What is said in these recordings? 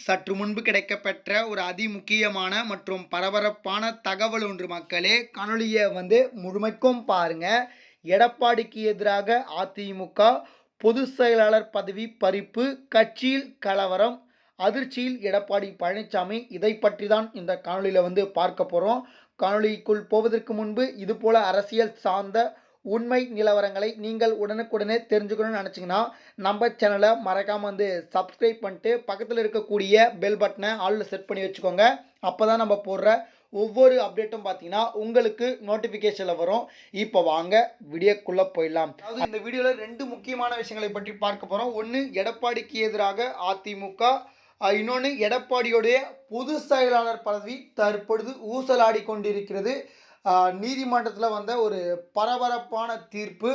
சற்று முன்பு கிடைக்கப்பெற்ற ஒரு அதிமுக்கியமான மற்றும் பரபரப்பான தகவல் ஒன்று மக்களே. காணொலியை வந்து முழுமைக்கும் பாருங்க. எடப்பாடிக்கு எதிராக அதிமுக பொதுச் செயலாளர் பதவி பறிப்பு கட்சியில் கலவரம் அதிர்ச்சியில் எடப்பாடி பழனிசாமி இதை பற்றி தான் இந்த காணொலியில் வந்து பார்க்க போகிறோம் காணொலிக்குள் போவதற்கு முன்பு இதுபோல் அரசியல் சார்ந்த உண்மை நிலவரங்களை நீங்கள் உடனுக்குடனே தெரிஞ்சுக்கணும்னு நினச்சிங்கன்னா நம்ம சேனலை மறக்காமல் வந்து சப்ஸ்கிரைப் பண்ணிட்டு பக்கத்தில் இருக்கக்கூடிய பெல் பட்டனை ஆளில் செட் பண்ணி வச்சுக்கோங்க. அப்போ தான் நம்ம போடுற ஒவ்வொரு அப்டேட்டும் பார்த்தீங்கன்னா உங்களுக்கு நோட்டிஃபிகேஷனில் வரும். இப்போ வாங்க வீடியோக்குள்ளே போயிடலாம். அதாவது இந்த வீடியோவில் ரெண்டு முக்கியமான விஷயங்களை பற்றி பார்க்க போகிறோம் ஒன்று எடப்பாடிக்கு எதிராக அதிமுக இன்னொன்று எடப்பாடியுடைய பொது செயலாளர் பதவி தற்பொழுது ஊசலாடி கொண்டிருக்கிறது. நீதிமன்றத்தில் வந்த ஒரு பரபரப்பான தீர்ப்பு.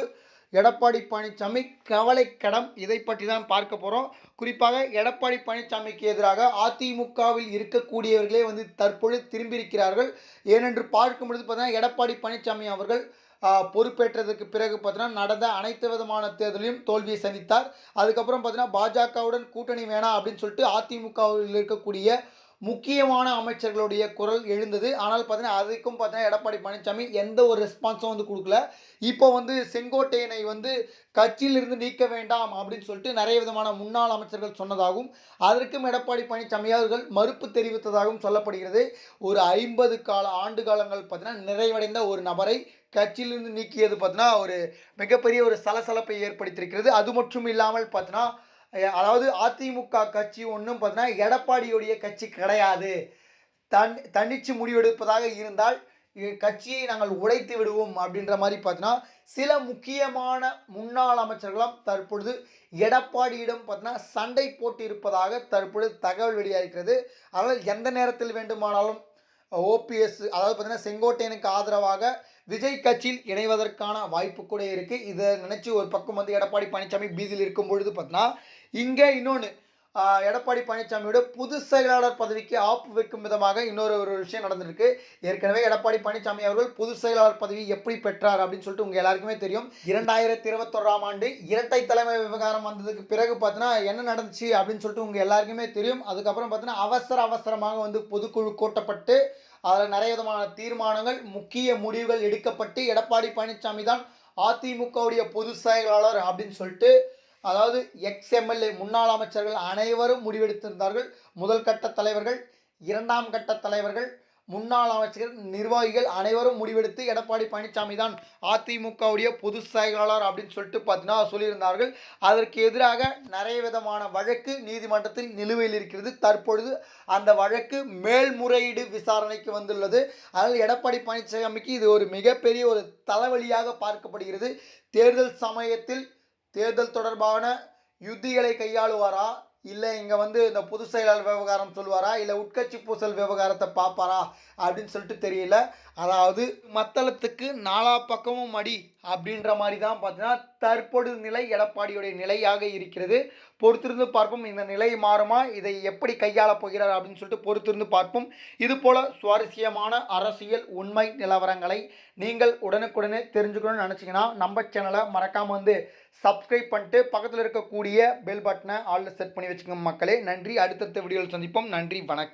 எடப்பாடி பழனிசாமி கவலைக்கடம். இதை பற்றி தான் பார்க்க போகிறோம் குறிப்பாக எடப்பாடி பழனிசாமிக்கு எதிராக அதிமுகவில் இருக்கக்கூடியவர்களே வந்து தற்பொழுது திரும்பியிருக்கிறார்கள். ஏனென்று பார்க்கும் பொழுது பார்த்தீங்கன்னா எடப்பாடி பழனிசாமி அவர்கள் பொறுப்பேற்றதற்கு பிறகு பார்த்தீங்கன்னா நடந்த அனைத்து விதமான தேர்தலையும் தோல்வியை சந்தித்தார். அதுக்கப்புறம் பார்த்தீங்கன்னா பாஜகவுடன் கூட்டணி வேணாம் அப்படின்னு சொல்லிட்டு அதிமுகவில் இருக்கக்கூடிய முக்கியமான அமைச்சர்களுடைய குரல் எழுந்தது. ஆனால் பார்த்தீங்கன்னா அதுக்கும் பார்த்தீங்கன்னா எடப்பாடி பழனிசாமி எந்த ஒரு ரெஸ்பான்ஸும் வந்து கொடுக்கல. இப்போ வந்து செங்கோட்டையனை வந்து கட்சியிலிருந்து நீக்க வேண்டாம் அப்படின்னு சொல்லிட்டு நிறைய விதமான முன்னாள் அமைச்சர்கள் சொன்னதாகவும் அதற்கும் எடப்பாடி பழனிசாமி அவர்கள் மறுப்பு தெரிவித்ததாகவும் சொல்லப்படுகிறது. ஒரு ஐம்பது கால ஆண்டு காலங்கள் பார்த்தீங்கன்னா நிறைவடைந்த ஒரு நபரை கட்சியிலிருந்து நீக்கியது பார்த்தீங்கன்னா ஒரு மிகப்பெரிய ஒரு சலசலப்பை ஏற்படுத்தியிருக்கிறது. அது மட்டும் இல்லாமல் பார்த்தீங்கன்னா அதாவது அதிமுக கட்சி ஒன்றும் பார்த்தீங்கன்னா எடப்பாடியுடைய கட்சி கிடையாது. தன் தன்னிச்சு முடிவெடுப்பதாக இருந்தால் கட்சியை நாங்கள் உடைத்து விடுவோம் அப்படின்ற மாதிரி பார்த்தீங்கன்னா சில முக்கியமான முன்னாள் அமைச்சர்களும் தற்பொழுது எடப்பாடியிடம் பார்த்தீங்கன்னா சண்டை போட்டு இருப்பதாக தற்பொழுது தகவல் வெளியாகிறது அதனால் எந்த நேரத்தில் வேண்டுமானாலும் ஓபிஎஸ் அதாவது பார்த்தீங்கன்னா செங்கோட்டையனுக்கு ஆதரவாக விஜய் கட்சியில் இணைவதற்கான வாய்ப்பு கூட இருக்குது இதை நினச்சி ஒரு பக்கம் வந்து எடப்பாடி பழனிசாமி பீதியில் இருக்கும் பொழுது பார்த்தீங்கன்னா இங்கே இன்னொன்று எடப்பாடி பழனிசாமியோட புது செயலாளர் பதவிக்கு ஆப்பு வைக்கும் விதமாக இன்னொரு ஒரு விஷயம் நடந்திருக்கு. ஏற்கனவே எடப்பாடி பழனிசாமி அவர்கள் பொது செயலாளர் பதவி எப்படி பெற்றார் அப்படின்னு சொல்லிட்டு உங்கள் எல்லாருக்குமே தெரியும். இரண்டாயிரத்தி இருபத்தொராம் ஆண்டு இரட்டை தலைமை விவகாரம் வந்ததுக்கு பிறகு பார்த்தீங்கன்னா என்ன நடந்துச்சு அப்படின்னு சொல்லிட்டு உங்கள் எல்லாருக்குமே தெரியும். அதுக்கப்புறம் பார்த்தீங்கன்னா அவசர அவசரமாக வந்து பொதுக்குழு கூட்டப்பட்டு அதில் நிறைய விதமான தீர்மானங்கள் முக்கிய முடிவுகள் எடுக்கப்பட்டு எடப்பாடி பழனிசாமி தான் அதிமுகவுடைய பொது செயலாளர் அப்படின்னு சொல்லிட்டு அதாவது எக்ஸ் எம்எல்ஏ முன்னாள் அமைச்சர்கள் அனைவரும் முடிவெடுத்திருந்தார்கள். முதல் கட்ட தலைவர்கள் இரண்டாம் கட்ட தலைவர்கள் முன்னாள் அமைச்சர்கள் நிர்வாகிகள் அனைவரும் முடிவெடுத்து எடப்பாடி பழனிசாமி தான் அதிமுகவுடைய பொது செயலாளர் அப்படின்னு சொல்லிட்டு பார்த்தீங்கன்னா சொல்லியிருந்தார்கள். அதற்கு எதிராக நிறைய விதமான வழக்கு நீதிமன்றத்தில் நிலுவையில் இருக்கிறது. தற்பொழுது அந்த வழக்கு மேல்முறையீடு விசாரணைக்கு வந்துள்ளது. அதனால் எடப்பாடி பழனிசாமிக்கு இது ஒரு மிகப்பெரிய ஒரு தலைவலியாக பார்க்கப்படுகிறது. தேர்தல் சமயத்தில் தேர்தல் தொடர்பான யுத்திகளை கையாளுவாரா? இல்லை இங்கே வந்து இந்த பொது செயலாளர் விவகாரம் சொல்லுவாரா? இல்லை உட்கட்சி பூசல் விவகாரத்தை பார்ப்பாரா? அப்படின்னு சொல்லிட்டு தெரியல. அதாவது மத்தளத்துக்கு நாலா பக்கமும் அடி அப்படின்ற மாதிரி தான் பார்த்தீங்கன்னா தற்பொழுது நிலை எடப்பாடியுடைய நிலையாக இருக்கிறது. பொறுத்திருந்து பார்ப்போம் இந்த நிலை மாறுமா இதை எப்படி கையாளப் போகிறார் அப்படின்னு சொல்லிட்டு பொறுத்திருந்து பார்ப்போம். இது போல சுவாரஸ்யமான அரசியல் உண்மை நிலவரங்களை நீங்கள் உடனுக்குடனே தெரிஞ்சுக்கணும்னு நினச்சிங்கன்னா நம்ம சேனலை மறக்காமல் வந்து சப்ஸ்கிரைப் பண்ணிட்டு பக்கத்தில் இருக்கக்கூடிய பெல் பட்டனை ஆளில் செட் பண்ணி வச்சுக்கோங்க மக்களே. நன்றி. அடுத்தடுத்த வீடியோவில் சந்திப்போம். நன்றி. வணக்கம்.